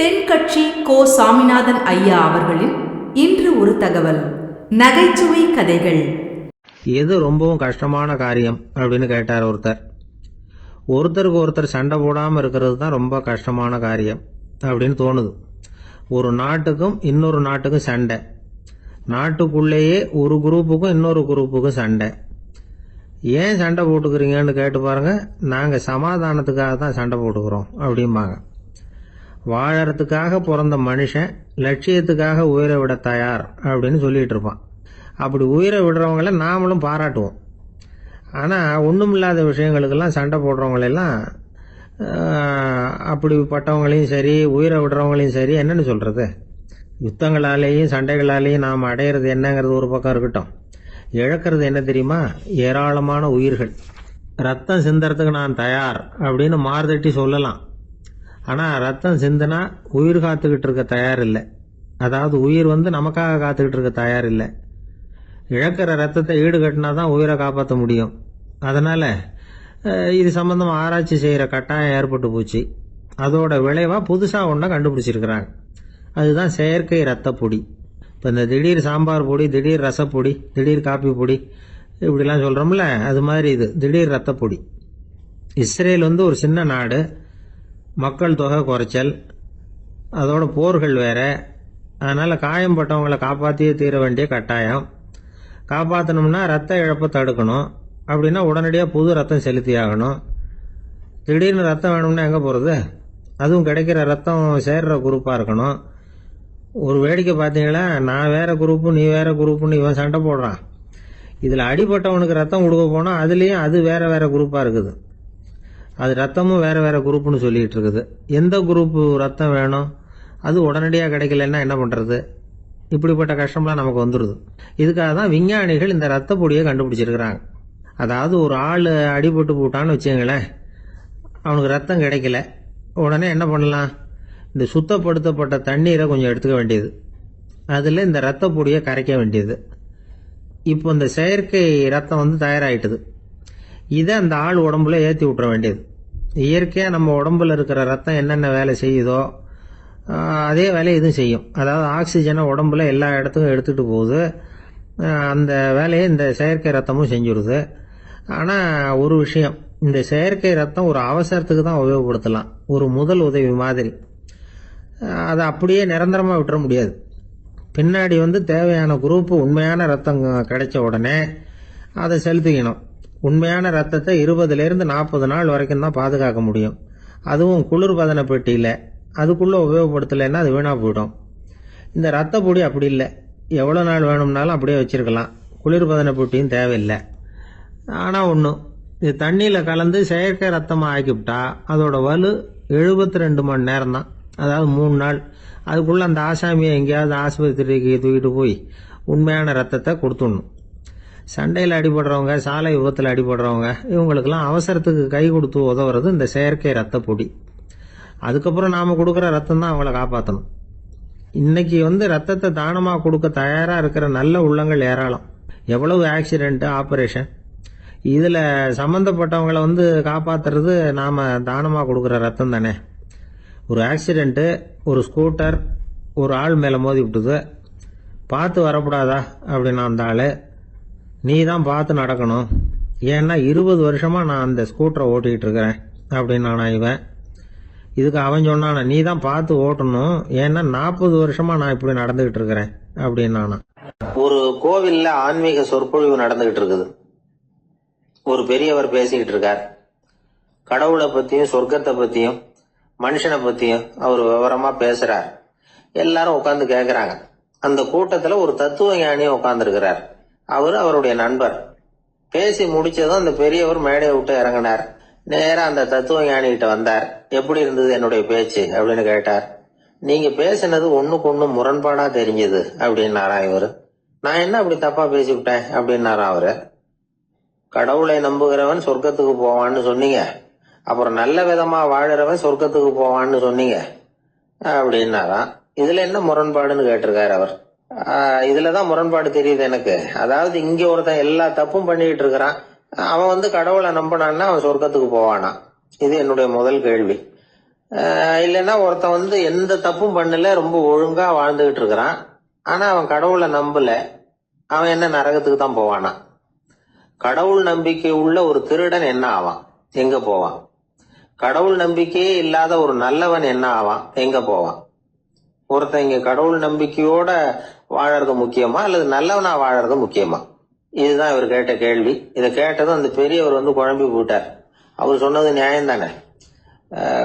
தென்கட்சி கோ சாமிநாதன் ஐயா அவர்களின் இன்று ஒரு தகவல். நகைச்சுவை கதைகள். எது ரொம்பவும் கஷ்டமான காரியம் அப்படின்னு கேட்டார் ஒருத்தர். ஒருத்தருக்கு ஒருத்தர் சண்டை போடாமல் இருக்கிறது தான் ரொம்ப கஷ்டமான காரியம் அப்படின்னு தோணுது. ஒரு நாட்டுக்கும் இன்னொரு நாட்டுக்கும் சண்டை. நாட்டுக்குள்ளேயே ஒரு குரூப்புக்கும் இன்னொரு குரூப்புக்கும் சண்டை. ஏன் சண்டை போட்டுக்கிறீங்கன்னு கேட்டு பாருங்க நாங்கள் சமாதானத்துக்காக தான் சண்டை போட்டுக்கிறோம் அப்படிம்பாங்க. வாழறதுக்காக பிறந்த மனுஷன் லட்சியத்துக்காக உயிரை விட தயார் அப்படின்னு சொல்லிட்டு இருப்பான். அப்படி உயிரை விடுறவங்கள நாமளும் பாராட்டுவோம். ஆனால் ஒன்றுமில்லாத விஷயங்களுக்கெல்லாம் சண்டை போடுறவங்களெல்லாம் அப்படிப்பட்டவங்களையும் சரி உயிரை விடுறவங்களையும் சரி என்னன்னு சொல்கிறது யுத்தங்களாலேயும் சண்டைகளாலேயும் நாம் அடையிறது என்னங்கிறது ஒரு பக்கம் இருக்கட்டும். இழக்கிறது என்ன தெரியுமா? ஏராளமான உயிர்கள். ரத்தம் சிந்தறதுக்கு நான் தயார் அப்படின்னு மாறுதட்டி சொல்லலாம். ஆனால் ரத்தம் சிந்தினா உயிர் காத்துக்கிட்டு இருக்க தயார் இல்லை அதாவது உயிர் வந்து நமக்காக காத்துக்கிட்டு இருக்க தயார் இல்லை இழக்கிற ரத்தத்தை ஈடுகட்டினா தான் உயிரை காப்பாற்ற முடியும். அதனால் இது சம்மந்தமாக ஆராய்ச்சி செய்கிற கட்டாயம் ஏற்பட்டு போச்சு. அதோட விளைவாக புதுசாக ஒன்றை கண்டுபிடிச்சிருக்கிறாங்க. அதுதான் செயற்கை ரத்த பொடி இப்போ இந்த திடீர் சாம்பார் பொடி திடீர் ரசப்பொடி திடீர் காப்பி பொடி இப்படிலாம் சொல்கிறோம்ல அது மாதிரி இது திடீர் ரத்த பொடி இஸ்ரேல் வந்து ஒரு சின்ன நாடு. மக்கள் தொகை குறைச்சல் அதோட போர்கள் வேறு. அதனால் காயம்பட்டவங்களை காப்பாற்றியே தீர வேண்டிய கட்டாயம். காப்பாற்றணும்னா ரத்த இழப்பை தடுக்கணும். அப்படின்னா உடனடியாக புது ரத்தம் செலுத்தி ஆகணும். திடீர்னு ரத்தம் வேணும்னா எங்கே போகிறது அதுவும் கிடைக்கிற ரத்தம் சேர்கிற குரூப்பாக இருக்கணும். ஒரு வேடிக்கை பார்த்தீங்களா? நான் வேறு குரூப்பு நீ வேறு குரூப்புன்னு இவன் சண்டை போடுறான். இதில் அடிபட்டவனுக்கு ரத்தம் கொடுக்க போனால் அதுலேயும் அது வேறு வேறு குரூப்பாக இருக்குது. அது ரத்தமும் வேறு வேறு குரூப்புன்னு சொல்லிகிட்டு இருக்குது எந்த குரூப்பு ரத்தம் வேணும்? அது உடனடியாக கிடைக்கலன்னா என்ன பண்ணுறது இப்படிப்பட்ட கஷ்டம்லாம் நமக்கு வந்துடுது இதுக்காக தான் விஞ்ஞானிகள் இந்த ரத்த பொடியை கண்டுபிடிச்சிருக்கிறாங்க. அதாவது ஒரு ஆள் அடிபட்டு போட்டான்னு வச்சுங்களேன் அவனுக்கு ரத்தம் கிடைக்கல. உடனே என்ன பண்ணலாம்? இந்த சுத்தப்படுத்தப்பட்ட தண்ணீரை கொஞ்சம் எடுத்துக்க வேண்டியது. அதில் இந்த ரத்த பொடியை கரைக்க வேண்டியது. இப்போ இந்த செயற்கை ரத்தம் வந்து தயாராகிட்டுது இதை அந்த ஆள் உடம்புல ஏற்றி விட்டுற வேண்டியது. இயற்கையாக நம்ம உடம்புல இருக்கிற ரத்தம் என்னென்ன வேலை செய்யுதோ அதே வேலையை இதுவும் செய்யும். அதாவது ஆக்சிஜனை உடம்புல எல்லா இடத்துக்கும் எடுத்துகிட்டு போகுது. அந்த வேலையை இந்த செயற்கை ரத்தமும் செஞ்சுருது. ஆனால் ஒரு விஷயம் இந்த செயற்கை ரத்தம் ஒரு அவசரத்துக்கு தான் உபயோகப்படுத்தலாம். ஒரு முதல் உதவி மாதிரி. அதை அப்படியே நிரந்தரமாக விட்டுற முடியாது. பின்னாடி வந்து தேவையான குரூப்பு உண்மையான ரத்தம் கிடைச்ச உடனே அதை செலுத்திக்கணும். உண்மையான ரத்தத்தை இருபதுலேருந்து நாற்பது நாள் வரைக்கும் தான் பாதுகாக்க முடியும். அதுவும் குளிர்பதன பெட்டியில். அதுக்குள்ளே உபயோகப்படுத்தலைன்னா அது வீணாக போயிடும். இந்த ரத்த பொடி அப்படி இல்லை. எவ்வளோ நாள் வேணும்னாலும் அப்படியே வச்சுருக்கலாம். குளிர்பதன பெட்டியும் தேவையில்லை. ஆனால் ஒன்று இது தண்ணியில் கலந்து செயற்கை ரத்தமாக ஆக்கிவிட்டா அதோட வலு எழுபத்தி ரெண்டு மணி நேரம் தான் அதாவது மூணு நாள். அதுக்குள்ளே அந்த ஆசாமியை எங்கேயாவது ஆஸ்பத்திரிக்கு தூக்கிட்டு போய் உண்மையான ரத்தத்தை கொடுத்துடணும். சண்டையில் அடிபடுறவங்க சாலை விபத்தில் அடிபடுறவங்க இவங்களுக்கெல்லாம் அவசரத்துக்கு கை கொடுத்து உதவுறது இந்த செயற்கை ரத்த பொடி. அதுக்கப்புறம் நாம் கொடுக்குற ரத்தம் தான் அவங்கள காப்பாற்றணும் இன்னைக்கு வந்து ரத்தத்தை தானமாக கொடுக்க தயாராக இருக்கிற நல்ல உள்ளங்கள் ஏராளம். எவ்வளவு ஆக்சிடெண்ட்டு ஆப்ரேஷன் இதில் சம்மந்தப்பட்டவங்களை வந்து காப்பாற்றுறது நாம் தானமாக கொடுக்குற ரத்தம் தானே. ஒரு ஆக்சிடெண்ட்டு ஒரு ஸ்கூட்டர் ஒரு ஆள் மேலே மோதி விட்டுது. பார்த்து வரக்கூடாதா? அப்படின்னு அந்த ஆள். நீ தான் பார்த்து நடக்கணும். ஏன்னா இருபது வருஷமாக நான் அந்த ஸ்கூட்டரை ஓட்டிகிட்டு இருக்கிறேன் அப்படின்னு நான் இவன். இதுக்கு அவன் சொன்னானா நீ தான் பார்த்து ஓட்டணும். ஏன்னா நாற்பது வருஷமாக நான் இப்படி நடந்துக்கிட்டு இருக்கிறேன் அப்படின்னு நானா. ஒரு கோவில்ல ஆன்மீக சொற்பொழிவு நடந்துகிட்டு இருக்குது. ஒரு பெரியவர் பேசிக்கிட்டு இருக்கார். கடவுளை பத்தியும் சொர்க்கத்தை பத்தியும் மனுஷனை பத்தியும் அவர் விவரமா பேசுறார். எல்லாரும் உட்காந்து கேட்குறாங்க அந்த கூட்டத்துல ஒரு தத்துவ ஞானியும் உட்கார்ந்து அவர் அவருடைய நண்பர். பேசி முடிச்சதும் அந்த பெரியவர் மேடையை விட்டு இறங்கினார். நேரா அந்த தத்துவ ஞானிகிட்ட வந்தார். எப்படி இருந்தது என்னுடைய பேச்சு? அப்படின்னு கேட்டார். நீங்க பேசினது ஒண்ணுக்கு ஒண்ணு முரண்பாடா தெரிஞ்சது அப்படின்னாரா இவரு. நான் என்ன அப்படி தப்பா பேசிவிட்டேன்? அப்படின்னாரா அவரு. கடவுளை நம்புகிறவன் சொர்க்கத்துக்கு போவான்னு சொன்னீங்க. அப்புறம் நல்ல விதமா வாழறவன் சொர்க்கத்துக்கு போவான்னு சொன்னீங்க அப்படின்னாராம் இதுல என்ன முரண்பாடுன்னு கேட்டிருக்காரு அவர். இதுலதான் முரண்பாடு தெரியுது எனக்கு. அதாவது இங்க ஒருத்தன் எல்லா தப்பும் பண்ணிட்டு இருக்கிறான். அவன் வந்து கடவுளை நம்பினான்னா அவன் சொர்க்கத்துக்கு போவானா? இது என்னுடைய முதல் கேள்வி. இல்லைன்னா ஒருத்தன் வந்து எந்த தப்பும் பண்ணல ரொம்ப ஒழுங்கா வாழ்ந்துகிட்டு இருக்கிறான். ஆனா அவன் கடவுளை நம்பல. அவன் என்ன நரகத்துக்கு தான் போவானா? கடவுள் நம்பிக்கை உள்ள ஒரு திருடன் என்ன ஆவான்? எங்க போவான்? கடவுள் நம்பிக்கையே இல்லாத ஒரு நல்லவன் என்ன ஆவான்? எங்க போவான்? ஒருத்தன் இங்க கடவுள் நம்பிக்கையோட வாழறது முக்கியமா அல்லது நல்லவனா வாழறது முக்கியமா? இதுதான் இவர் கேட்ட கேள்வி. இதை கேட்டதும் அந்த பெரியவர் வந்து குழம்பி போட்டார் அவர் சொன்னது நியாயம் தானே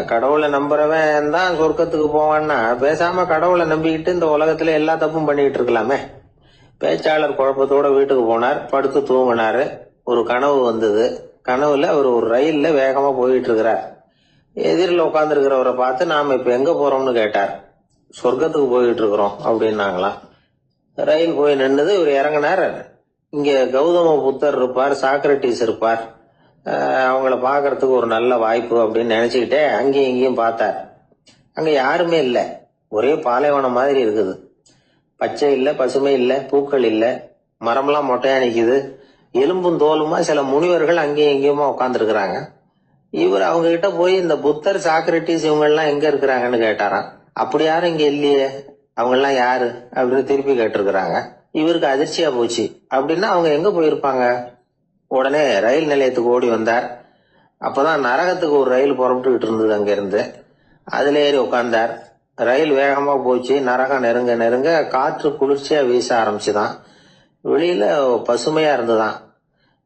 கடவுளை நம்புறவன் தான் சொர்க்கத்துக்கு போவான்னா பேசாம கடவுளை நம்பிக்கிட்டு இந்த உலகத்துல எல்லா தப்பும் பண்ணிக்கிட்டு இருக்கலாமே? பேச்சாளர் குழப்பத்தோட வீட்டுக்கு போனார் படுத்து தூங்கினாரு. ஒரு கனவு வந்தது. கனவுல அவர் ஒரு ரயில்ல வேகமா போயிட்டு இருக்கிறார். எதிரில் உட்காந்துருக்கிறவரை பார்த்து நாம இப்ப எங்க போறோம்னு கேட்டார். சொர்க்கத்துக்கு போயிட்டு இருக்கிறோம் அப்படின்னாங்களாம். ரயில் போய் நின்னது இவர் இறங்கினார் இங்க கௌதம புத்தர் இருப்பார் சாக்ரட்டிஸ் இருப்பார். அவங்கள பார்க்கறதுக்கு ஒரு நல்ல வாய்ப்பு அப்படின்னு நினைச்சுக்கிட்டே அங்கேயும் இங்கேயும் பார்த்தார். அங்க யாருமே இல்லை. ஒரே பாலைவனம் மாதிரி இருக்குது. பச்சை இல்லை பசுமை இல்லை பூக்கள் இல்லை. மரம்லாம் மொட்டையா நிக்குது. எலும்பும் தோலுமா சில முனிவர்கள் அங்கேயும் இங்கேயுமா உட்காந்துருக்குறாங்க இவர் அவங்க கிட்ட போய் இந்த புத்தர் சாக்ரட்டிஸ் இவங்க எல்லாம் எங்க இருக்கிறாங்கன்னு கேட்டாராம். அப்படி யாரும் இங்க இல்லையே. அவங்கெல்லாம் யாரு அப்படின்னு திருப்பி கேட்டிருக்கிறாங்க. இவருக்கு அதிர்ச்சியா போச்சு. அப்படின்னா அவங்க எங்க போயிருப்பாங்க? உடனே ரயில் நிலையத்துக்கு ஓடி வந்தார். அப்பதான் நரகத்துக்கு ஒரு ரயில் புறப்பட்டுக்கிட்டு இருந்தது அங்கேருந்து. அதில் அதுல ஏறி உட்கார்ந்தார் ரயில் வேகமா போச்சு. நரகம் நெருங்க நெருங்க காற்று குளிர்ச்சியா வீச ஆரம்பிச்சுதான். வெளியில பசுமையா இருந்துதான்.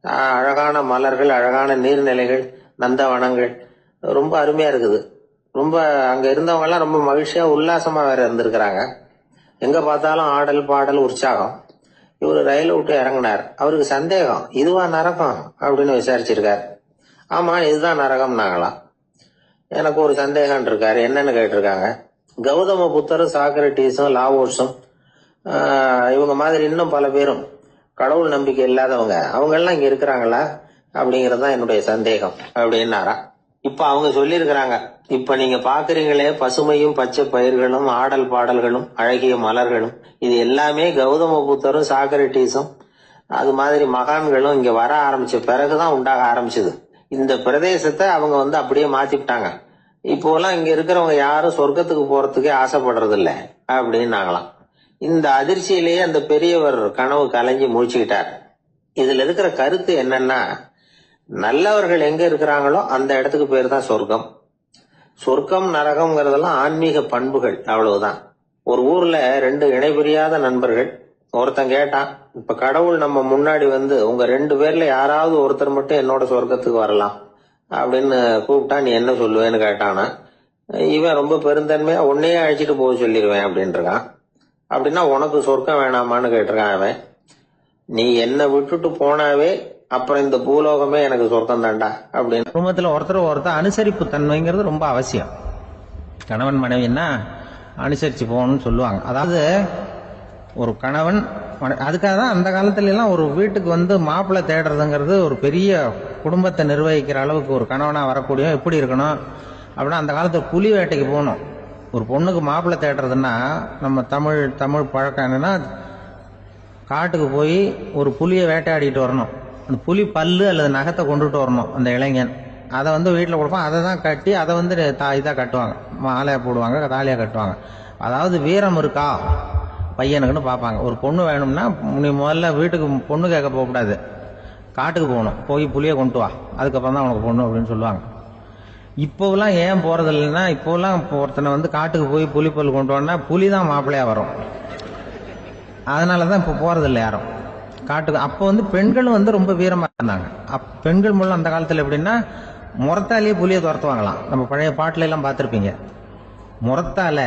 அழகான மலர்கள் அழகான நீர்நிலைகள் நந்தவனங்கள். ரொம்ப அருமையா இருக்குது. ரொம்ப அங்க இருந்தவங்க எல்லாம் ரொம்ப மகிழ்ச்சியா உல்லாசமா வேற இருந்திருக்கிறாங்க. எங்க பார்த்தாலும் ஆடல் பாடல் உற்சாகம். இவர் ரயில விட்டு இறங்கினார். அவருக்கு சந்தேகம் இதுவா நரகம்? அப்படின்னு விசாரிச்சிருக்காரு. ஆமா இதுதான் நரகம் நாங்களாம். எனக்கு ஒரு சந்தேகம் இருக்காரு. என்னன்னு கேட்டிருக்காங்க. கௌதம புத்தரும் சாக்ரட்டிஸும் லாவோஸும் இவங்க மாதிரி இன்னும் பல பேரும் கடவுள் நம்பிக்கை இல்லாதவங்க அவங்க எல்லாம் இங்க இருக்கிறாங்களா அப்படிங்கறது தான் என்னுடைய சந்தேகம். அப்படின்னாரா? இப்ப அவங்க சொல்லியிருக்கிறாங்க. இப்ப நீங்க பாக்குறீங்களே பசுமையும் பச்சை பயிர்களும் ஆடல் பாடல்களும் அழகிய மலர்களும். இது எல்லாமே கௌதம புத்தரும் சாக்ரட்டிஸும் அது மாதிரி மகான்களும் இங்க வர ஆரம்பிச்ச பிறகுதான் உண்டாக ஆரம்பிச்சது. இந்த பிரதேசத்தை அவங்க வந்து அப்படியே மாத்திவிட்டாங்க இப்போலாம் இங்க இருக்கிறவங்க யாரும் சொர்க்கத்துக்கு போறதுக்கே ஆசைப்படுறது இல்ல அப்படின்னாங்களாம். இந்த அதிர்ச்சியிலேயே அந்த பெரியவர் கனவு கலைஞ்சு முடிச்சுக்கிட்டார் இதுல இருக்கிற கருத்து என்னன்னா நல்லவர்கள் எங்க இருக்கிறாங்களோ அந்த இடத்துக்கு பேர் தான் சொர்க்கம். சொர்க்கம் நரகம்ங்கிறதெல்லாம் ஆன்மீக பண்புகள் அவ்வளவுதான். ஒரு ஊர்ல ரெண்டு இணைபிரியாத நண்பர்கள் ஒருத்தன் கேட்டான் இப்ப கடவுள் நம்ம முன்னாடி வந்து உங்க ரெண்டு பேர்ல யாராவது ஒருத்தர் மட்டும் என்னோட சொர்க்கத்துக்கு வரலாம்? அப்படின்னு கூப்பிட்டா நீ என்ன சொல்லுவேன்னு கேட்டானா இவன் ரொம்ப பெருந்தன்மையா உன்னையே அழைச்சிட்டு போக சொல்லிடுவேன் அப்படின்றான். அப்படின்னா உனக்கு சொர்க்கம் வேணாமான்னு கேட்டிருக்கான் அவன். நீ என்னை விட்டுட்டு போனாவே அப்புறம் இந்த பூலோகமே எனக்கு சொர்க்கம் தாண்டா அப்படின்னு. குடும்பத்தில் ஒருத்தர் ஒருத்தர் அனுசரிப்பு தன்மைங்கிறது ரொம்ப அவசியம். கணவன் மனைவின்னா அனுசரித்து போகணும்னு சொல்லுவாங்க. அதாவது ஒரு கணவன் மனை- அதுக்காக தான் அந்த காலத்துலலாம் ஒரு வீட்டுக்கு வந்து மாப்பிள்ளை தேடுறதுங்கிறது ஒரு பெரிய குடும்பத்தை நிர்வகிக்கிற அளவுக்கு ஒரு கணவனாக வரக்கூடிய எப்படி இருக்கணும்? அப்படின்னா அந்த காலத்தில் புலி வேட்டைக்கு போகணும். ஒரு பொண்ணுக்கு மாப்பிள்ளை தேடுறதுன்னா நம்ம தமிழ் தமிழ் பழக்கம் என்னன்னா காட்டுக்கு போய் ஒரு புலியை வேட்டையாடிட்டு வரணும். அந்த புலி பல்லு அல்லது நகத்தை கொண்டுட்டு வரணும் அந்த இளைஞன். அதை வந்து வீட்டில் கொடுப்பான். அதை தான் கட்டி அதை வந்து தா இதாக கட்டுவாங்க. மாலையாக போடுவாங்க தாலியாக கட்டுவாங்க. அதாவது வீரம் இருக்கா? பையனுக்குன்னு பார்ப்பாங்க. ஒரு பொண்ணு வேணும்னா நீ முதல்ல வீட்டுக்கு பொண்ணு கேட்க போகக்கூடாது. காட்டுக்கு போகணும். போய் புளியை கொண்டு வா. அதுக்கப்புறம் தான் உனக்கு பொண்ணு அப்படின்னு சொல்லுவாங்க. இப்போவெல்லாம் ஏன் போகிறது இல்லைன்னா இப்போவெல்லாம் இப்போ ஒருத்தனை வந்து காட்டுக்கு போய் புலிப்பல் கொண்டு வரனா புலி தான் மாப்பிள்ளையாக வரும். அதனால தான் இப்போ போகிறதில்ல யாரும். காட்டுது. அப்போ வந்து பெண்களும் வந்து ரொம்ப வீரமா இருந்தாங்க. அப் பெண்கள் மூலம் அந்த காலத்தில் எப்படின்னா முறத்தாலேயே புலியை துரத்துவாங்களாம். நம்ம பழைய பாட்டில எல்லாம் பார்த்துருப்பீங்க. முறத்தால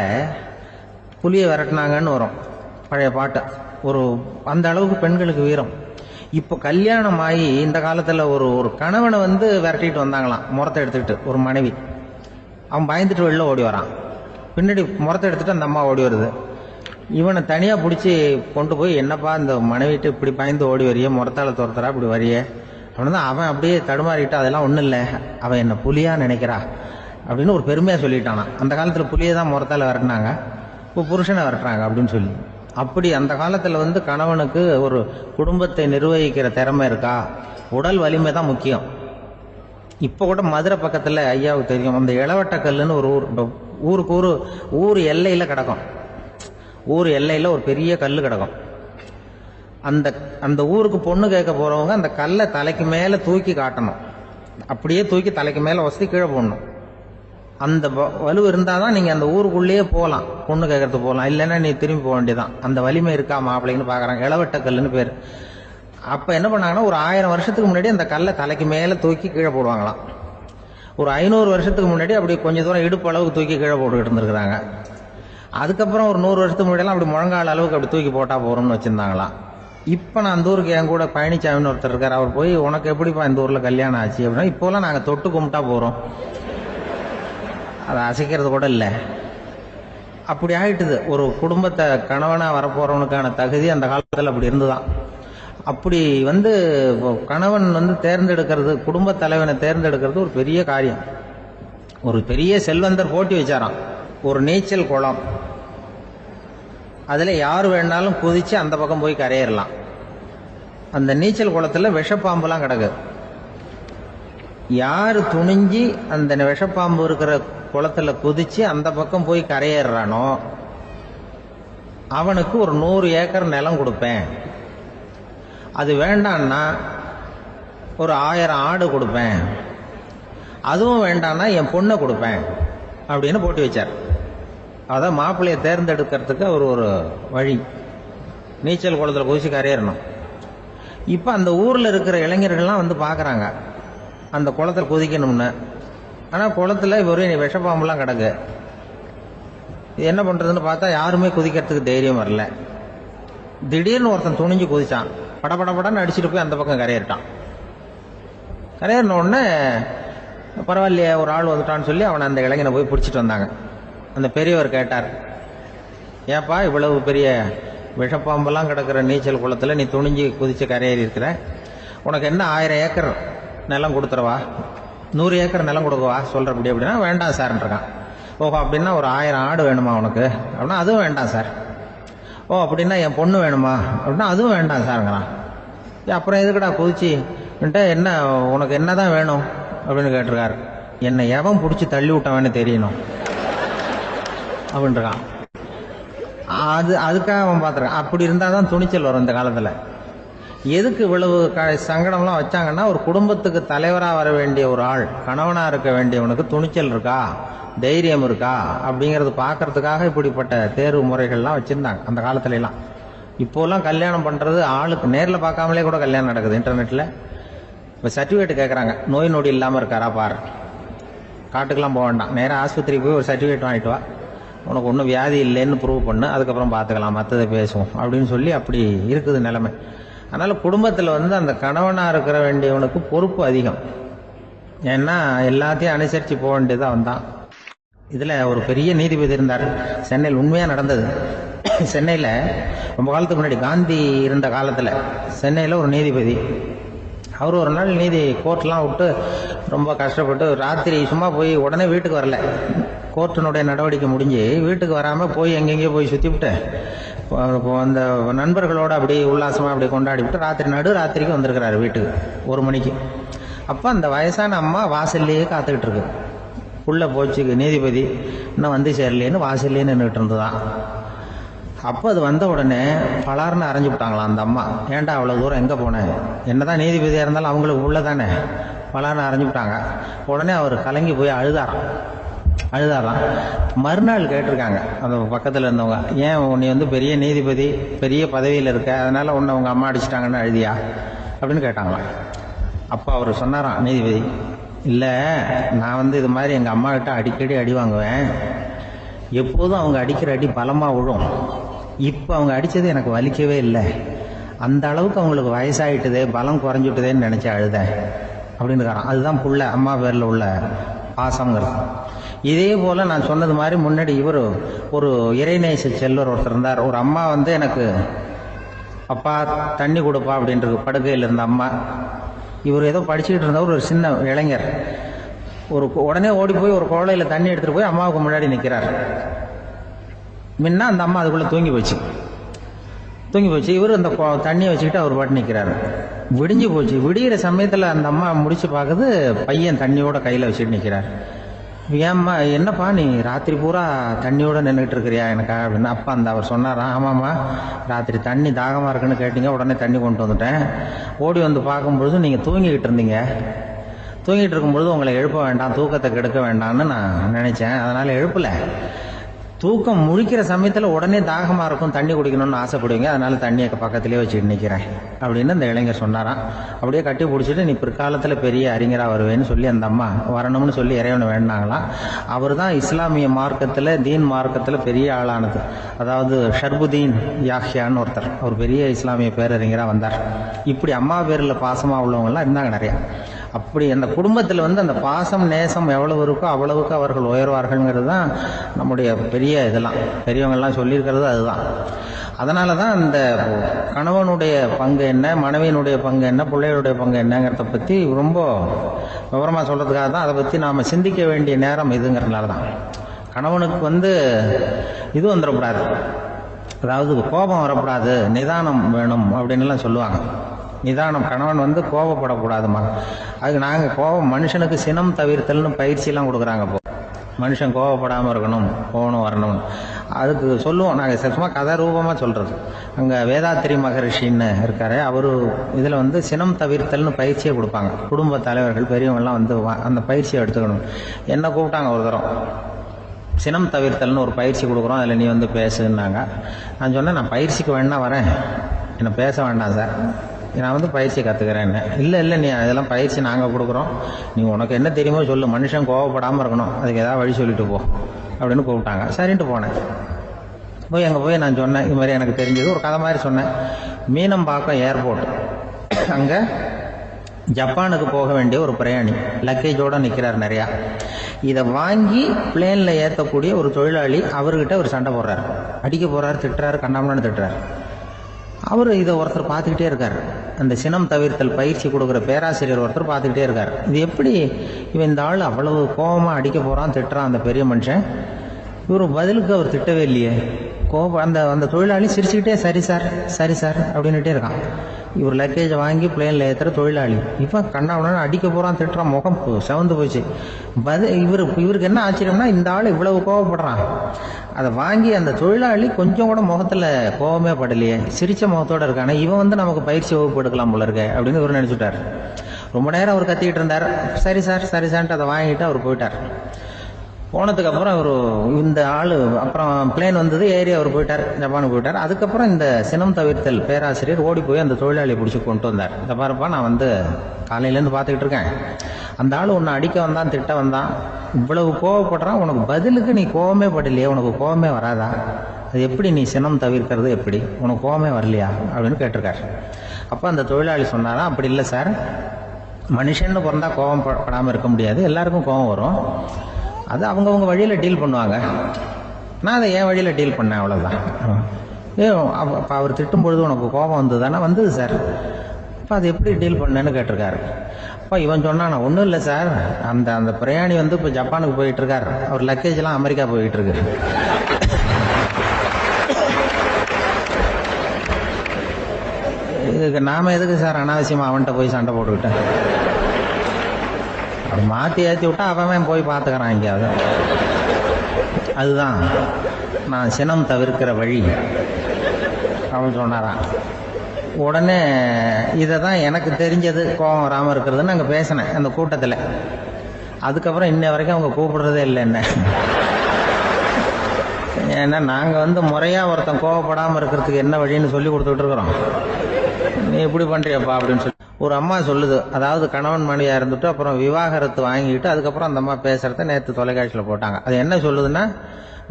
புலியை விரட்டினாங்கன்னு வரும். பழைய பாட்டு. ஒரு அந்த அளவுக்கு பெண்களுக்கு வீரம். இப்போ கல்யாணம் ஆகி இந்த காலத்தில் ஒரு ஒரு கணவனை வந்து விரட்டிட்டு வந்தாங்களாம். முறத்தை எடுத்துக்கிட்டு. ஒரு மனைவி. அவன் பயந்துட்டு வெளில ஓடி வரான். பின்னாடி முறத்தை எடுத்துட்டு அந்த அம்மா ஓடி வருது. இவனை தனியாக பிடிச்சி கொண்டு போய் என்னப்பா இந்த மனைவிட்டு இப்படி பயந்து ஓடி வரிய முறத்தால துரத்துறா இப்படி வரியே? அவன் தான் அவன் அப்படியே தடுமாறிட்டு அதெல்லாம் ஒன்றும் இல்லை. அவன் என்னை புலியாக நினைக்கிறா. அப்படின்னு ஒரு பெருமையாக சொல்லிட்டானான் அந்த காலத்தில் புலியை தான் முறத்தால விரட்டினாங்க. இப்போ புருஷனை விரட்டுறாங்க அப்படின்னு சொல்லி. அப்படி அந்த காலத்தில் வந்து கணவனுக்கு ஒரு குடும்பத்தை நிர்வகிக்கிற திறமை இருக்கா? உடல் வலிமை தான் முக்கியம். இப்போ கூட மதுரை பக்கத்தில் ஐயாவுக்கு தெரியும். அந்த இளவட்டக்கல்லுன்னு ஒரு ஊர் ஊருக்கு ஊர் ஊர் எல்லையில் கிடக்கும். ஊர் எல்லையில் ஒரு பெரிய கல் கிடக்கும். அந்த அந்த ஊருக்கு பொண்ணு கேட்க போகிறவங்க அந்த கல்லை தலைக்கு மேலே தூக்கி காட்டணும். அப்படியே தூக்கி தலைக்கு மேலே வசதி கீழே போடணும். அந்த வ- வலு இருந்தால் தான் நீங்கள் அந்த ஊருக்குள்ளேயே போகலாம். பொண்ணு கேட்கறதுக்கு போகலாம். இல்லைன்னா நீ திரும்பி போக வேண்டியதான் அந்த வலிமை இருக்கா மாப்பிள்ளைன்னு பார்க்குறாங்க. இளவட்ட கல்லுன்னு பேர். அப்போ என்ன பண்ணாங்கன்னா ஒரு ஆயிரம் வருஷத்துக்கு முன்னாடி அந்த கல்லை தலைக்கு மேலே தூக்கி கீழே போடுவாங்களாம். ஒரு ஐநூறு வருஷத்துக்கு முன்னாடி அப்படி கொஞ்சம் தூரம் இடுப்பு அளவுக்கு தூக்கி கீழே போட்டுக்கிட்டு இருந்திருக்கிறாங்க. அதுக்கப்புறம் ஒரு நூறு வருஷத்துக்கு முன்னாடியெல்லாம் அப்படி முழங்கால் அளவுக்கு அப்படி தூக்கி போட்டால் போகிறோம்னு வச்சுருந்தாங்களாம் இப்போ நான் அந்த ஊருக்கு என் கூட பழனிசாமின்னு ஒருத்தர் இருக்கார். அவர் போய் உனக்கு எப்படிப்பா இந்த ஊரில் கல்யாணம் ஆச்சு? அப்படின்னா இப்போலாம் நாங்கள் தொட்டு கும்பிட்டா போகிறோம் அதை அசைக்கிறது கூட இல்லை. அப்படி ஆகிட்டுது ஒரு குடும்பத்தை கணவனாக வரப்போகிறவனுக்கான தகுதி அந்த காலத்தில் அப்படி இருந்துதான். அப்படி வந்து கணவன் வந்து தேர்ந்தெடுக்கிறது குடும்ப தலைவனை தேர்ந்தெடுக்கிறது ஒரு பெரிய காரியம். ஒரு பெரிய செல்வந்தர் போட்டி வச்சாராம். ஒரு நீச்சல் குளம். அதில் யார் வேணாலும் குதித்து அந்த பக்கம் போய் கரையேறலாம். அந்த நீச்சல் குளத்தில் விஷப்பாம்புலாம் கிடக்கு யார் துணிஞ்சு அந்த விஷப்பாம்பு இருக்கிற குளத்துல குதித்து அந்த பக்கம் போய் கரையேறானோ அவனுக்கு ஒரு நூறு ஏக்கர் நிலம் கொடுப்பேன். அது வேண்டான்னா ஒரு ஆயிரம் ஆடு கொடுப்பேன். அதுவும் வேண்டான்னா என் பொண்ணை கொடுப்பேன். அப்படின்னு போட்டி வச்சார். அதான் மாப்பிள்ளையை தேர்ந்தெடுக்கிறதுக்கு அவர் ஒரு வழி. நீச்சல் குளத்தில் குதிச்சு கரையேறணும். இப்போ அந்த ஊரில் இருக்கிற இளைஞர்கள்லாம் வந்து பார்க்குறாங்க அந்த குளத்தில் குதிக்கணும்னு. ஆனால் குளத்துல வெறும் விஷப்பாம்புலாம் கிடக்கு. இது என்ன பண்ணுறதுன்னு பார்த்தா யாருமே குதிக்கிறதுக்கு தைரியம் வரல. திடீர்னு ஒருத்தன் துணிஞ்சு குதிச்சான். படபடபடன்னு அடிச்சுட்டு போய் அந்த பக்கம் கரையேறிட்டான். கரையேறின உடனே பரவாயில்லையே ஒரு ஆள் வந்துட்டான்னு சொல்லி அவனை அந்த இளைஞனை போய் பிடிச்சிட்டு வந்தாங்க. அந்த பெரியவர் கேட்டார் ஏப்பா இவ்வளவு பெரிய விஷப்பாம்பெல்லாம் கிடக்கிற நீச்சல் குளத்தில் நீ துணிஞ்சு குதிச்சு கரையேறி இருக்கிற? உனக்கு என்ன ஆயிரம் ஏக்கர் நிலம் கொடுத்துறவா நூறு ஏக்கர் நிலம் கொடுக்கவா சொல்கிறபடி அப்படின்னா வேண்டாம் சார்ன்றான் ஓஹோ அப்படின்னா ஒரு ஆயிரம் ஆடு வேணுமா உனக்கு? அப்படின்னா அதுவும் வேண்டாம் சார். ஓ அப்படின்னா என் பொண்ணு வேணுமா? அப்படின்னா அதுவும் வேண்டாம் சாருங்கிறான் அப்புறம் எதுக்குடா குதிச்சு? என்ன உனக்கு என்ன தான் வேணும்? அப்படின்னு கேட்டிருக்காரு. என்னை எவன் பிடிச்சி தள்ளி விட்டவன்னு தெரியணும். அப்படின்றான். அது அதுக்காக அவன் பார்த்துருக்கான் அப்படி இருந்தால் தான் துணிச்சல் வரும் இந்த காலத்தில். எதுக்கு இவ்வளவு க சங்கடம்லாம் வச்சாங்கன்னா ஒரு குடும்பத்துக்கு தலைவராக வர வேண்டிய ஒரு ஆள் கணவனாக இருக்க வேண்டியவனுக்கு துணிச்சல் இருக்கா? தைரியம் இருக்கா? அப்படிங்கிறது பார்க்கறதுக்காக இப்படிப்பட்ட தேர்வு முறைகள்லாம் வச்சுருந்தாங்க அந்த காலத்துலலாம். இப்போல்லாம் இப்போலாம் கல்யாணம் பண்ணுறது ஆளுக்கு நேரில் பார்க்காமலே கூட கல்யாணம் நடக்குது இன்டர்நெட்டில் இப்போ சர்டிஃபிகேட் கேட்குறாங்க நோய் நொடி இல்லாமல் இருக்காரா பாரு. காட்டுக்கெல்லாம் போக வேண்டாம். நேராக ஆஸ்பத்திரிக்கு போய் ஒரு சர்டிஃபிகேட் வாங்கிட்டு வா. உனக்கு ஒன்றும் வியாதி இல்லைன்னு ப்ரூவ் பண்ணு அதுக்கப்புறம் பார்த்துக்கலாம் மற்றதை பேசுவோம் அப்படின்னு சொல்லி அப்படி இருக்குது நிலைமை. அதனால் குடும்பத்தில் வந்து அந்த கணவனாக இருக்கிற வேண்டியவனுக்கு பொறுப்பு அதிகம். ஏன்னா எல்லாத்தையும் அனுசரித்து போக வேண்டியதாக வந்தான் இதில் ஒரு பெரிய நீதிபதி இருந்தார். சென்னையில் உண்மையாக நடந்தது. சென்னையில் ரொம்ப காலத்துக்கு முன்னாடி காந்தி இருந்த காலத்தில் சென்னையில் ஒரு நீதிபதி. அவர் ஒரு நாள் நீதி கோர்ட்லாம் விட்டு ரொம்ப கஷ்டப்பட்டு ராத்திரி சும்மா போய் உடனே வீட்டுக்கு வரல. கோர்ட்டினுடைய நடவடிக்கை முடிஞ்சு வீட்டுக்கு வராமல் போய் எங்கெங்கேயோ போய் சுற்றிவிட்டு இப்போ அந்த நண்பர்களோடு அப்படி உல்லாசமாக அப்படி கொண்டாடி விட்டு ராத்திரி நடு ராத்திரிக்கு வந்திருக்கிறாரு வீட்டுக்கு ஒரு மணிக்கு. அப்போ அந்த வயசான அம்மா வாசல்லையே காத்துக்கிட்டு இருக்கு. உள்ளே போச்சு நீதிபதி இன்னும் வந்து சேரலேன்னு வாசல்லேன்னு நின்றுட்டு இருந்ததான் அப்போ அது வந்த உடனே பலார்னு அரைஞ்சு விட்டாங்களாம் அந்த அம்மா. ஏன்டா அவ்வளோ தூரம் எங்கே போனேன் என்னதான் நீதிபதியாக இருந்தாலும் அவங்களுக்கு உள்ளே தானே பலார்னு அரைஞ்சு விட்டாங்க. உடனே அவர் கலங்கி போய் அழுதாராம். அழுதாராம். மறுநாள் கேட்டிருக்காங்க. அந்த பக்கத்தில் இருந்தவங்க ஏன் உன்னை வந்து பெரிய நீதிபதி பெரிய பதவியில் இருக்க? அதனால உன்னை உங்கள் அம்மா அடிச்சிட்டாங்கன்னு அழுதியா? அப்படின்னு கேட்டாங்களாம். அப்போ அவர் சொன்னாராம் நீதிபதி இல்லை நான் வந்து இது மாதிரி எங்கள் அம்மா கிட்ட அடிக்கடி அடி வாங்குவேன். எப்போதும் அவங்க அடிக்கிற அடி பலமாக விழும் இப்போ அவங்க அடித்தது எனக்கு வலிக்கவே இல்லை. அந்த அளவுக்கு அவங்களுக்கு வயசாயிட்டுதே பலம் குறைஞ்சிட்டுதேன்னு நினச்சி அழுதேன். அப்படின்னு அதுதான் புள்ள அம்மா பேரில் உள்ள பாசங்கிறது இதே போல் நான் சொன்னது மாதிரி முன்னாடி இவர் ஒரு இறைநேச செல்வர் ஒருத்தர் இருந்தார். ஒரு அம்மா வந்து எனக்கு அப்பா தண்ணி கொடுப்பா அப்படின்றது படுக்கையில் இருந்த அம்மா. இவர் ஏதோ படிச்சுக்கிட்டு இருந்தவர் ஒரு சின்ன இளைஞர். ஒரு உடனே ஓடி போய் ஒரு குழலையில் தண்ணி எடுத்துகிட்டு போய் அம்மாவுக்கு முன்னாடி நிற்கிறார் முன்ன அந்த அம்மா அதுக்குள்ளே தூங்கி போச்சு. தூங்கி போச்சு. இவர் அந்த தண்ணியை வச்சுக்கிட்டு அவர் பாட்டு நிற்கிறாரு விடிஞ்சு போச்சு. விடிகிற சமயத்தில் அந்த அம்மா முடிச்சு பார்க்குது பையன் தண்ணியோட கையில் வச்சுட்டு நிற்கிறார் ஏம்மா என்னப்பா நீ ராத்திரி பூரா தண்ணியோட நின்றுட்டு இருக்கிறியா எனக்கா அப்படின்னு அப்பா அந்த அவர் சொன்னாராம் ஆமாம்மா ராத்திரி தண்ணி தாகமாக இருக்குன்னு கேட்டீங்க உடனே தண்ணி கொண்டு வந்துட்டேன். ஓடி வந்து பார்க்கும்பொழுது நீங்கள் தூங்கிக்கிட்டு இருந்தீங்க. தூங்கிட்டு இருக்கும்பொழுது உங்களை எழுப்ப வேண்டாம் தூக்கத்தை கெடுக்க வேண்டாம்னு நான் நினைச்சேன். அதனால எழுப்பலை. தூக்கம் முழிக்கிற சமயத்தில் உடனே தாகமாக இருக்கும் தண்ணி குடிக்கணும்னு ஆசைப்படுவீங்க. அதனால தண்ணியை பக்கத்துலேயே வச்சுட்டு நிற்கிறேன் அப்படின்னு அந்த இளைஞர் சொன்னாராம். அப்படியே கட்டி பிடிச்சிட்டு நீ பிற்காலத்தில் பெரிய அறிஞராக வருவேன்னு சொல்லி அந்த அம்மா வரணும்னு சொல்லி இறைவனை வேண்டாங்களாம் அவர் தான் இஸ்லாமிய மார்க்கத்தில் தீன் மார்க்கத்தில் பெரிய ஆளானது. அதாவது ஷர்புதீன் யாஹியான்னு ஒருத்தர். ஒரு பெரிய இஸ்லாமிய பேரறிஞராக வந்தார். இப்படி அம்மா பேரில் பாசமாக உள்ளவங்கலாம் இருந்தாங்க நிறையா. அப்படி அந்த குடும்பத்தில் வந்து அந்த பாசம் நேசம் எவ்வளவு இருக்கோ அவ்வளவுக்கு அவர்கள் உயர்வார்கள்ங்கிறது தான் நம்முடைய பெரிய இதெல்லாம். பெரியவங்கள்லாம் சொல்லியிருக்கிறது அதுதான். அதனால தான் அந்த கணவனுடைய பங்கு என்ன மனைவியினுடைய பங்கு என்ன பிள்ளைகளுடைய பங்கு என்னங்கிறத பற்றி ரொம்ப விவரமாக சொல்கிறதுக்காக தான் அதை பற்றி நாம் சிந்திக்க வேண்டிய நேரம் இதுங்கிறதுனால தான் கணவனுக்கு வந்து இது வந்துடக்கூடாது. அதாவது கோபம் வரக்கூடாது நிதானம் வேணும் அப்படின்னுலாம் சொல்லுவாங்க. நிதானம். கணவன் வந்து கோபப்படக்கூடாதுமா அதுக்கு நாங்கள் கோபம் மனுஷனுக்கு சினம் தவிர்த்தல்னு பயிற்சியெல்லாம் கொடுக்குறாங்க இப்போ. மனுஷன் கோவப்படாமல் இருக்கணும் போகணும் வரணும்னு அதுக்கு சொல்லுவோம். நாங்கள் சும்மா கதை ரூபமாக சொல்கிறது அங்கே வேதாத்திரி மகரிஷின்னு இருக்காரு. அவர் இதில் வந்து சினம் தவிர்த்தல்னு பயிற்சியை கொடுப்பாங்க. குடும்ப தலைவர்கள் பெரியவங்கள்லாம் வந்து வா- அந்த பயிற்சியை எடுத்துக்கணும். என்ன கூப்பிட்டாங்க ஒரு தரம்? சினம் தவிர்த்தல்னு ஒரு பயிற்சி கொடுக்குறோம். அதில் நீ வந்து பேசுன்னாங்க. நான் சொன்னேன் நான் பயிற்சிக்கு வேணா வரேன். என்னை பேச வேண்டாம் சார். நான் வந்து பயிற்சி என்ன. இல்லை இல்லை நீ அதெல்லாம் பயிற்சி நாங்கள் கொடுக்குறோம். நீ உனக்கு என்ன தெரியுமோ சொல்லு. மனுஷன் கோவப்படாமல் இருக்கணும். அதுக்கு ஏதாவது வழி சொல்லிட்டு போ. அப்படின்னு கூப்பிட்டாங்க. சரின்ட்டு போனேன். போய் அங்கே போய் நான் சொன்னேன். இது மாதிரி எனக்கு தெரிஞ்சது. ஒரு கதை மாதிரி சொன்னேன். மீனம்பாக்கம் ஏர்போர்ட். அங்கே ஜப்பானுக்கு போக வேண்டிய ஒரு பிரயாணி லக்கேஜோட நிற்கிறார் நிறையா. இதை வாங்கி பிளேனில் ஏற்றக்கூடிய ஒரு தொழிலாளி அவர்கிட்ட ஒரு சண்டை போடுறாரு. அடிக்க போறாரு திட்டுறாரு கண்ணாமண்ணு திட்டுறாரு. அவர் இதை ஒருத்தர் பார்த்துக்கிட்டே இருக்கார். அந்த சினம் தவிர்த்தல் பயிற்சி கொடுக்குற பேராசிரியர் ஒருத்தர் பார்த்துக்கிட்டே இருக்கார். இது எப்படி இவன் இந்த ஆள் அவ்வளவு கோபமாக அடிக்க போகிறான் திட்டுறான் அந்த பெரிய மனுஷன்? இவர் பதிலுக்கு அவர் திட்டவே இல்லையே. கோபம் அந்த அந்த தொழிலாளி சிரிச்சுக்கிட்டே சரி சார் சரி சார் அப்படின்னுட்டே இருக்கான். இவர் லக்கேஜை வாங்கி பிளேனில் ஏற்றுற தொழிலாளி. இப்போ கண்ணாவுடன் அடிக்க போகிறான் திட்டுறான் முகம் செவந்து போச்சு. பதில் இவர் இவருக்கு என்ன ஆச்சரியம்னா இந்த ஆள் இவ்வளவு கோவப்படுறான். அதை வாங்கி அந்த தொழிலாளி கொஞ்சம் கூட முகத்தில் கோவமே படலையே. சிரிச்ச முகத்தோடு இருக்கானே இவன் வந்து நமக்கு பயிற்சி வகுப்பு எடுக்கலாம் போல இருக்க அப்படின்னு இவர் நினச்சிட்டார். ரொம்ப நேரம் அவர் கத்திக்கிட்டு இருந்தார். சரி சார் சரி சார்ன்ட்டு அதை வாங்கிட்டு அவர் போயிட்டார். போனதுக்கு அப்புறம் அவர் இந்த ஆள் அப்புறம் பிளேன் வந்தது ஏறி அவர் போயிட்டார் ஜப்பானுக்கு போயிட்டார். அதுக்கப்புறம் இந்த சினம் தவிர்த்தல் பேராசிரியர் ஓடி போய் அந்த தொழிலாளியை பிடிச்சி கொண்டு வந்தார். இந்த பாருப்பா நான் வந்து காலையிலேருந்து பார்த்துக்கிட்டு இருக்கேன். அந்த ஆள் உன்னை அடிக்க வந்தான் திட்ட வந்தான். இவ்வளவு கோவப்படுறான் உனக்கு பதிலுக்கு நீ கோவமே படலையே உனக்கு கோவமே வராதா? அது எப்படி நீ சினம் தவிர்க்கிறது எப்படி? உனக்கு கோவமே வரலையா? அப்படின்னு கேட்டிருக்காரு. அப்போ அந்த தொழிலாளி சொன்னாராம் அப்படி இல்லை சார். மனுஷன்னு பிறந்தா கோபம் படாமல் இருக்க முடியாது. எல்லாருக்கும் கோவம் வரும். அது அவங்கவுங்க வழியில் டீல் பண்ணுவாங்க. நான் அதை என் வழியில் டீல் பண்ணேன் அவ்வளோதான் ஏ அப்போ அவர் திட்டும் பொழுது உனக்கு கோபம் வந்ததுதானே? வந்தது சார் அப்போ அது எப்படி டீல் பண்ணேன்னு கேட்டிருக்காரு. அப்போ இவன் சொன்னான் ஒன்றும் இல்லை சார் அந்த அந்த பிரயாணி வந்து இப்போ ஜப்பானுக்கு போயிட்டு இருக்கார் அவர் லக்கேஜ்லாம் அமெரிக்கா போயிட்டு இருக்கு இதுக்கு நாம எதுக்கு சார் அனாவசியமாக அவன்கிட்ட போய் சண்டை போட்டுக்கிட்டேன்? மாற்றி ஏற்றி விட்டா அவன் போய் பார்த்துக்கிறான் எங்கேயாவது. அதுதான். நான் சினம் தவிர்க்கிற வழி. அவன் சொன்னாரான் உடனே இதை தான் எனக்கு தெரிஞ்சது. கோபம் வராமல் இருக்கிறதுன்னு அங்கே பேசினேன் அந்த கூட்டத்தில். அதுக்கப்புறம் இன்ன வரைக்கும் அவங்க கூப்பிடுறதே இல்லை என்ன. ஏன்னா நாங்கள் வந்து முறையாக ஒருத்தன் கோவப்படாமல் இருக்கிறதுக்கு என்ன வழின்னு சொல்லி கொடுத்துட்டு இருக்கிறோம். நீ இப்படி பண்ணுறியப்பா அப்படின்னு சொல்லி ஒரு அம்மா சொல்லுது அதாவது கணவன் மனைவியா இருந்துட்டு அப்புறம் விவாகரத்து வாங்கிட்டு அதுக்கப்புறம் அந்த அம்மா பேசுறத நேற்று தொலைக்காட்சியில் போட்டாங்க. அது என்ன சொல்லுதுன்னா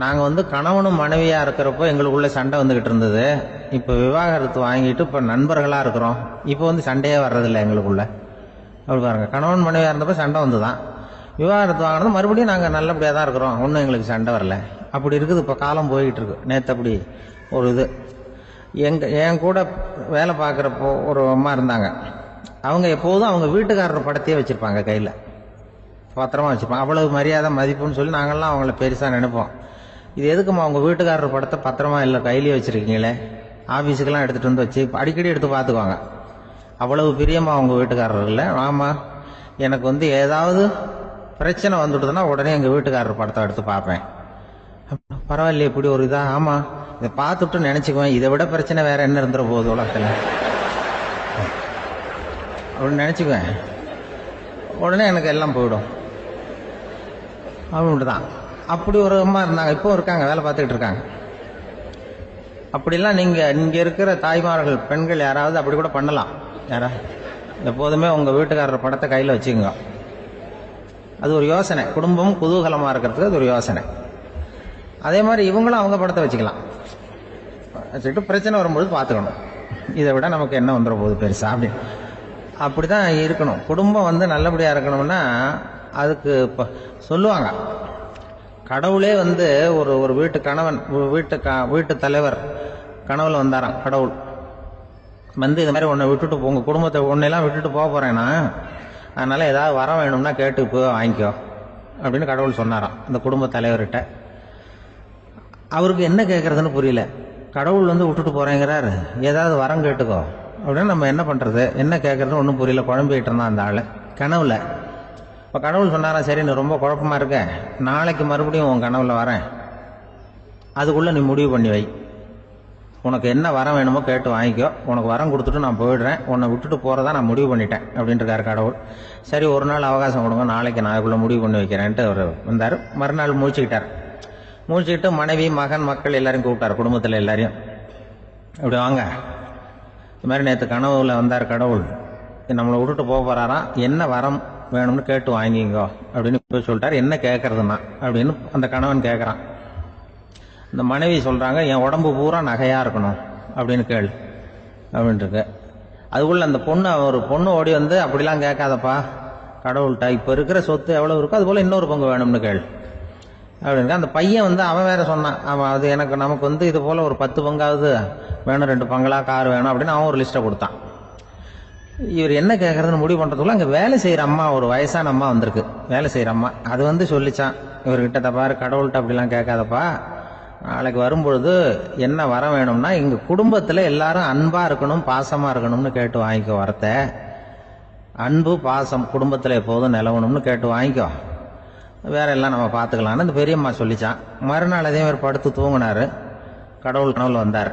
நாங்கள் வந்து கணவனும் மனைவியா இருக்கிறப்போ எங்களுக்குள்ள சண்டை வந்துகிட்டு இருந்தது. இப்போ விவாகரத்து வாங்கிட்டு இப்போ நண்பர்களாக இருக்கிறோம். இப்போ வந்து சண்டையே வர்றதில்லை எங்களுக்குள்ள. அப்படி பாருங்க கணவன் மனைவியா இருந்தப்போ சண்டை வந்து தான் விவாகரத்து வாங்கினது மறுபடியும் நாங்கள் நல்லபடியாக தான் இருக்கிறோம். ஒன்றும் எங்களுக்கு சண்டை வரல. அப்படி இருக்குது இப்போ காலம் போய்கிட்டு இருக்கு. நேற்று அப்படி ஒரு இது. எங்க என் கூட வேலை பார்க்குறப்போ ஒரு அம்மா இருந்தாங்க. அவங்க எப்போதும் அவங்க வீட்டுக்காரர் படத்தையே வச்சுருப்பாங்க கையில். பத்திரமா வச்சுருப்பாங்க. அவ்வளவு மரியாதை மதிப்புன்னு சொல்லி நாங்கள்லாம் அவங்கள பெருசாக நினைப்போம். இது எதுக்கும்மா அவங்க வீட்டுக்காரர் படத்தை பத்திரமா இல்லை கையிலேயே வச்சுருக்கீங்களே? ஆஃபீஸுக்கெல்லாம் எடுத்துகிட்டு வந்து வச்சு அடிக்கடி எடுத்து பார்த்துக்குவாங்க. அவ்வளவு பிரியமாக அவங்க வீட்டுக்காரர் இல்லை. ஆமாம் எனக்கு வந்து ஏதாவது பிரச்சனை வந்துடுதுன்னா உடனே எங்கள் வீட்டுக்காரர் படத்தை எடுத்து பார்ப்பேன். பரவாயில்லையே இப்படி ஒரு இதாக ஆமாம் இதை பார்த்துட்டு நினச்சிக்குவேன். இதை விட பிரச்சனை வேறு என்ன இருந்துட போகுது உலகத்தில்? அப்படின்னு நினச்சிக்குவேன். உடனே எனக்கு எல்லாம் போயிடும். அப்படின்ட்டு தான் அப்படி ஒரு அம்மா இருந்தாங்க. இப்போ இருக்காங்க. வேலை பார்த்துக்கிட்டு இருக்காங்க. அப்படிலாம் நீங்கள் இங்கே இருக்கிற தாய்மார்கள் பெண்கள் யாராவது அப்படி கூட பண்ணலாம். யாரா? எப்போதுமே உங்கள் வீட்டுக்காரர் படத்தை கையில் வச்சுக்கோங்க. அது ஒரு யோசனை. குடும்பம் குதூகலமாக இருக்கிறதுக்கு அது ஒரு யோசனை. அதே மாதிரி இவங்களும் அவங்க படத்தை வச்சுக்கலாம். வச்சுக்கிட்டு பிரச்சனை வரும்போது பார்த்துக்கணும். இதை விட நமக்கு என்ன வந்துடும் போகுது பெருசா அப்படின்னு. அப்படி தான் இருக்கணும். குடும்பம் வந்து நல்லபடியாக இருக்கணும்னா அதுக்கு இப்போ சொல்லுவாங்க. கடவுளே வந்து ஒரு ஒரு வீட்டு கணவன் வீட்டு க வீட்டு தலைவர் கனவுல வந்தாராம் கடவுள். வந்து இது மாதிரி உன்னை விட்டுட்டு உங்கள் குடும்பத்தை உன்னையெல்லாம் விட்டுட்டு போக போகிறேன்னா அதனால் ஏதாவது வர வேணும்னா கேட்டு போய் வாங்கிக்கோ அப்படின்னு கடவுள் சொன்னாராம் அந்த குடும்ப தலைவர்கிட்ட. அவருக்கு என்ன கேட்குறதுன்னு புரியல. கடவுள் வந்து விட்டுட்டு போகிறேங்கிறார் ஏதாவது வரம் கேட்டுக்கோ. அப்படின்னு நம்ம என்ன பண்ணுறது என்ன கேட்குறது ஒன்றும் புரியல. குழம்பிக்கிட்டு இருந்தான் அந்த ஆள். கனவுல. இப்போ கடவுள் சொன்னாரா சரி நீ ரொம்ப குழப்பமா இருக்க. நாளைக்கு மறுபடியும் உன் கனவுல வரேன். அதுக்குள்ளே நீ முடிவு பண்ணி வை. உனக்கு என்ன வரம் வேணுமோ கேட்டு வாங்கிக்கோ. உனக்கு வரம் கொடுத்துட்டு நான் போயிடுறேன். உன்னை விட்டுட்டு போகிறதா நான் முடிவு பண்ணிட்டேன் அப்படின்ட்டுருக்காரு கடவுள். சரி ஒரு நாள் அவகாசம் கொடுங்க. நாளைக்கு நான் அதுக்குள்ள முடிவு பண்ணி வைக்கிறேன்ட்டு அவர் வந்தார். மறுநாள் முழிச்சுக்கிட்டார். முழிச்சுக்கிட்டு மனைவி மகன் மக்கள் எல்லாரையும் கூப்பிட்டார். குடும்பத்தில் எல்லாரையும். இப்படி வாங்க. இது மாதிரி நேற்று கனவுல வந்தார் கடவுள். நம்மளை விட்டுட்டு போக போறாராம் என்ன வரம் வேணும்னு கேட்டு வாங்கிங்கோ அப்படின்னு போய் சொல்லிட்டார். என்ன கேட்கறதுன்னா அப்படின்னு அந்த கணவன் கேட்குறான் இந்த மனைவி சொல்கிறாங்க என் உடம்பு பூரா நகையாக இருக்கணும் அப்படின்னு கேள் அப்படின்ட்டுருக்கு. அதுக்குள்ள அந்த பொண்ணு ஒரு பொண்ணு ஓடி வந்து அப்படிலாம் கேட்காதப்பா கடவுள்கிட்ட இப்போ இருக்கிற சொத்து எவ்வளோ இருக்கோ அதுபோல் இன்னொரு பங்கு வேணும்னு கேள் அப்படின்னு அந்த பையன் வந்து அவன் வேற சொன்னான். அவன் அது எனக்கு நமக்கு வந்து இது போல் ஒரு பத்து பங்காவது வேணும் ரெண்டு பங்களா கார் வேணும் அப்படின்னு அவன் ஒரு லிஸ்ட்டை கொடுத்தான். இவர் என்ன கேட்குறதுன்னு முடிவு பண்ணுறதுக்குள்ள அங்கே வேலை செய்கிற அம்மா ஒரு வயசான அம்மா வந்திருக்கு. வேலை செய்கிற அம்மா. அது வந்து சொல்லிச்சான். இவர்கிட்ட தப்பாரு கடவுள்கிட்ட அப்படிலாம் கேட்காதப்பா. நாளைக்கு வரும்பொழுது என்ன வர வேணும்னா எங்கள் குடும்பத்தில் எல்லாரும் அன்பாக இருக்கணும் பாசமாக இருக்கணும்னு கேட்டு வாங்கிக்கோ வரத்தை. அன்பு பாசம் குடும்பத்தில் எப்போதும் நிலவணும்னு கேட்டு வாங்கிக்கோ. வேற எல்லாம் நம்ம பார்த்துக்கலாம்னு இந்த பெரியம்மா சொல்லிச்சான். மறுநாள் அதே மாதிரி படுத்து தூங்கினாரு. கடவுள் கனவுல வந்தார்.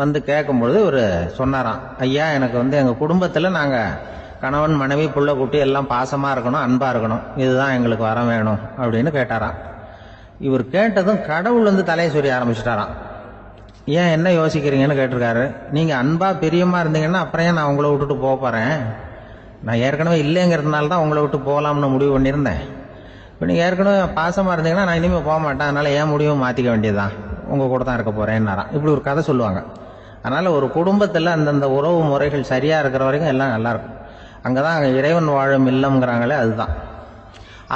வந்து கேட்கும்பொழுது இவர் சொன்னாராம் ஐயா எனக்கு வந்து எங்கள் குடும்பத்தில் நாங்கள் கணவன் மனைவி புள்ள குட்டி எல்லாம் பாசமாக இருக்கணும் அன்பாக இருக்கணும். இதுதான் எங்களுக்கு வர வேணும். அப்படின்னு கேட்டாராம். இவர் கேட்டதும் கடவுள் வந்து தலையை சொல்லி ஆரம்பிச்சிட்டாராம். ஏன் என்ன யோசிக்கிறீங்கன்னு கேட்டிருக்காரு. நீங்கள் அன்பாக பிரியமாக இருந்தீங்கன்னா அப்புறம் ஏன் நான் உங்களை விட்டுட்டு போக போகிறேன் நான் ஏற்கனவே இல்லைங்கிறதுனால தான் உங்களை விட்டு போகலாம்னு முடிவு பண்ணியிருந்தேன். இப்போ நீங்கள் ஏற்கனவே பாசமாக இருந்தீங்கன்னா நான் இனிமேல் போக மாட்டேன். அதனால் ஏன் முடிவும் மாற்றிக்க வேண்டியதுதான்? உங்கள் கூட தான் இருக்க போகிறேன்னாராம் இப்படி ஒரு கதை சொல்லுவாங்க. அதனால் ஒரு குடும்பத்தில் அந்தந்த உறவு முறைகள் சரியாக இருக்கிற வரைக்கும் எல்லாம் நல்லா இருக்கும். அங்கே தான் அங்கே இறைவன் வாழும் இல்லம்ங்கிறாங்களே அதுதான்.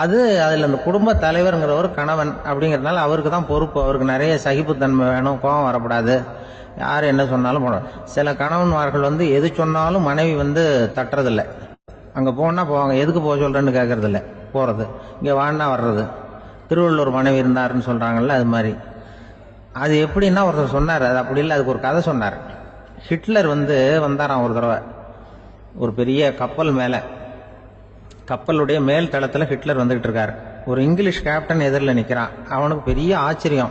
அது அதில் அந்த குடும்ப தலைவருங்கிறவர் கணவன் அப்படிங்கிறதுனால அவருக்கு தான் பொறுப்பு. அவருக்கு நிறைய சகிப்புத்தன்மை வேணும் கோபம் வரக்கூடாது யார் என்ன சொன்னாலும் போடணும் சில கணவன்மார்கள் வந்து எது சொன்னாலும் மனைவி வந்து தட்டுறதில்ல. அங்கே போனால் போவாங்க எதுக்கு போக சொல்கிறேன்னு கேட்குறதில்ல போகிறது இங்கே வான்னா வர்றது. திருவள்ளூர் மனைவி இருந்தாருன்னு சொல்கிறாங்கல்ல அது மாதிரி. அது எப்படின்னா ஒருத்தர் சொன்னார் அது அப்படி இல்லை அதுக்கு ஒரு கதை சொன்னார். ஹிட்லர் வந்து வந்தாராம் ஒரு தடவை ஒரு பெரிய கப்பல் மேலே. கப்பலுடைய மேல் தளத்தில் ஹிட்லர் வந்துகிட்டு இருக்காரு. ஒரு இங்கிலீஷ் கேப்டன் எதிரில் நிற்கிறான் அவனுக்கு பெரிய ஆச்சரியம்.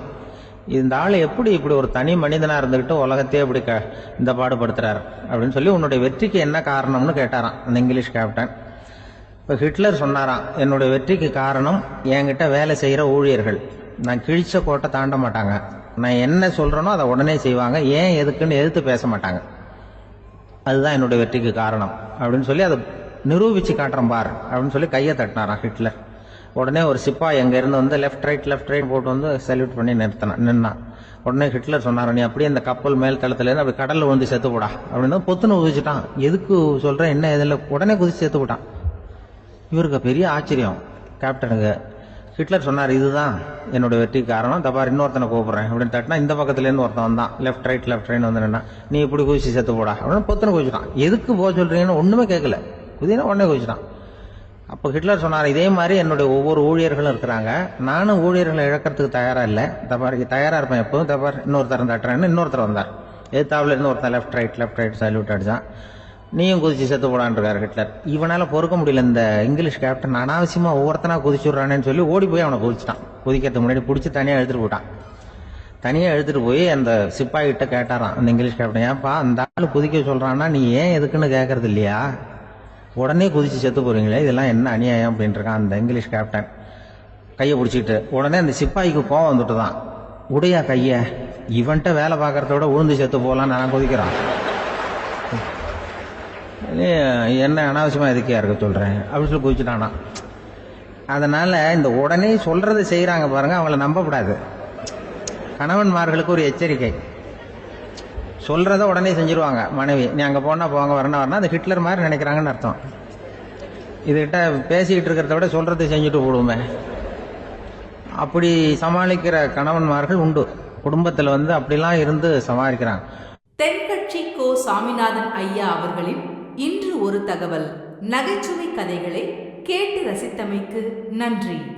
இந்த ஆள் எப்படி இப்படி ஒரு தனி மனிதனாக இருந்துக்கிட்டு உலகத்தையே இப்படி க இந்த பாடுபடுத்துறாரு? அப்படின்னு சொல்லி உன்னுடைய வெற்றிக்கு என்ன காரணம்னு கேட்டாராம் அந்த இங்கிலீஷ் கேப்டன். இப்போ ஹிட்லர் சொன்னாராம் என்னுடைய வெற்றிக்கு காரணம் என்கிட்ட வேலை செய்கிற ஊழியர்கள். நான் கிழிச்ச கோட்டை தாண்ட மாட்டாங்க. நான் என்ன சொல்கிறேனோ அதை உடனே செய்வாங்க. ஏன் எதுக்குன்னு எதிர்த்து பேச மாட்டாங்க. அதுதான் என்னுடைய வெற்றிக்கு காரணம். அப்படின்னு சொல்லி அதை நிரூபித்து காட்டுறேன் பார் அப்படின்னு சொல்லி கையை தட்டினாராம் ஹிட்லர். உடனே ஒரு சிப்பாய் எங்கேருந்து வந்து லெஃப்ட் ரைட் லெஃப்ட் ரைட் போட்டு வந்து சல்யூட் பண்ணி நிறுத்தினான் நின்னான் உடனே ஹிட்லர் சொன்னார் நீ அப்படியே அந்த கப்பல் மேல் தளத்துலேருந்து அப்படி கடலில் வந்து செத்து போடா. அப்படின்னு பொத்துன்னு குதிச்சுட்டான். எதுக்கு சொல்கிறேன் என்ன இதில் உடனே குதிச்சு செத்து போட்டான். இவருக்கு பெரிய ஆச்சரியம். கேப்டனுக்கு ஹிட்லர் சொன்னார் இதுதான் என்னோட வெற்றி காரணம். தப்பார் இன்னொருத்தனை கூப்பிட்றேன். அப்படின்னு தட்டினா இந்த பக்கத்துல இருந்து ஒருத்தன் வந்தான். லெஃப்ட் ரைட் லெஃப்ட் ரைட் வந்து நின்னா நீ இப்படி குதிச்சு செத்து போடா. அப்படின்னு பொத்தனை குதிச்சுட்டான். எதுக்கு போக சொல்றீங்கன்னு ஒண்ணுமே கேட்கல குதினா உடனே குதிச்சுட்டான். அப்போ ஹிட்லர் சொன்னார் இதே மாதிரி என்னுடைய ஒவ்வொரு ஊழியர்களும் இருக்கிறாங்க. நானும் ஊழியர்களை இழக்கிறதுக்கு தயாரா இல்லை. தப்பாருக்கு தயாரா இருப்பேன் எப்போ தப்பார் இன்னொருத்தர் தட்டுறேன்னு இன்னொருத்தர் வந்தார். எதிர்த்தாவில் இருந்து ஒருத்தன் left right left right salute அடிச்சான். நீயும் குதிச்சு செத்து போடான்ருக்காரு ஹிட்லர். இவனால பொறுக்க முடியல இந்த இங்கிலீஷ் கேப்டன் அனாவசியமா ஒவ்வொருத்தனா குதிச்சுடுறானேன்னு சொல்லி ஓடி போய் அவனை குதிச்சிட்டான். குதிக்கிறதுக்கு முன்னாடி பிடிச்சி தனியாக எழுத்துட்டு போட்டான் தனியாக எழுத்துட்டு போய் அந்த சிப்பாய்கிட்ட கேட்டாராம். அந்த இங்கிலீஷ் கேப்டன் ஏன்ப்பா அந்த ஆள் குதிக்க சொல்றான்னா நீ ஏன் எதுக்குன்னு கேட்கறது இல்லையா? உடனே குதிச்சு செத்து போறீங்களே இதெல்லாம் என்ன அநியாயம்? அப்படின்ட்டு இருக்கான் அந்த இங்கிலீஷ் கேப்டன் கையை பிடிச்சிக்கிட்டு உடனே அந்த சிப்பாய்க்கு கோவம் வந்துட்டு தான் உடையா கைய இவன்ட்ட வேலை பார்க்கறத விட உழுந்து செத்து போகலான்னு நான் குதிக்கிறான். என்ன அனாவசியமாக எதுக்கியா இருக்க சொல்கிறேன் அப்படின்னு சொல்லி குதிச்சுட்டானா. அதனால் இந்த உடனே சொல்கிறத செய்கிறாங்க பாருங்கள் அவங்கள நம்பக்கூடாது. கணவன்மார்களுக்கு ஒரு எச்சரிக்கை. சொல்கிறத உடனே செஞ்சுருவாங்க. மனைவி நீ அங்கே போனால் போங்க வரணும் வரணும் அது ஹிட்லர் மாதிரி நினைக்கிறாங்கன்னு அர்த்தம். இதுகிட்ட பேசிக்கிட்டு இருக்கிறத விட சொல்கிறத செஞ்சுட்டு போடுவோமே. அப்படி சமாளிக்கிற கணவன்மார்கள் உண்டு. குடும்பத்தில் வந்து அப்படிலாம் இருந்து சமாளிக்கிறாங்க. தென்கட்சி கோ சாமிநாதன் ஐயா அவர்களின் இன்று ஒரு தகவல். நகைச்சுவை கதைகளை கேட்டு ரசித்தமைக்கு நன்றி.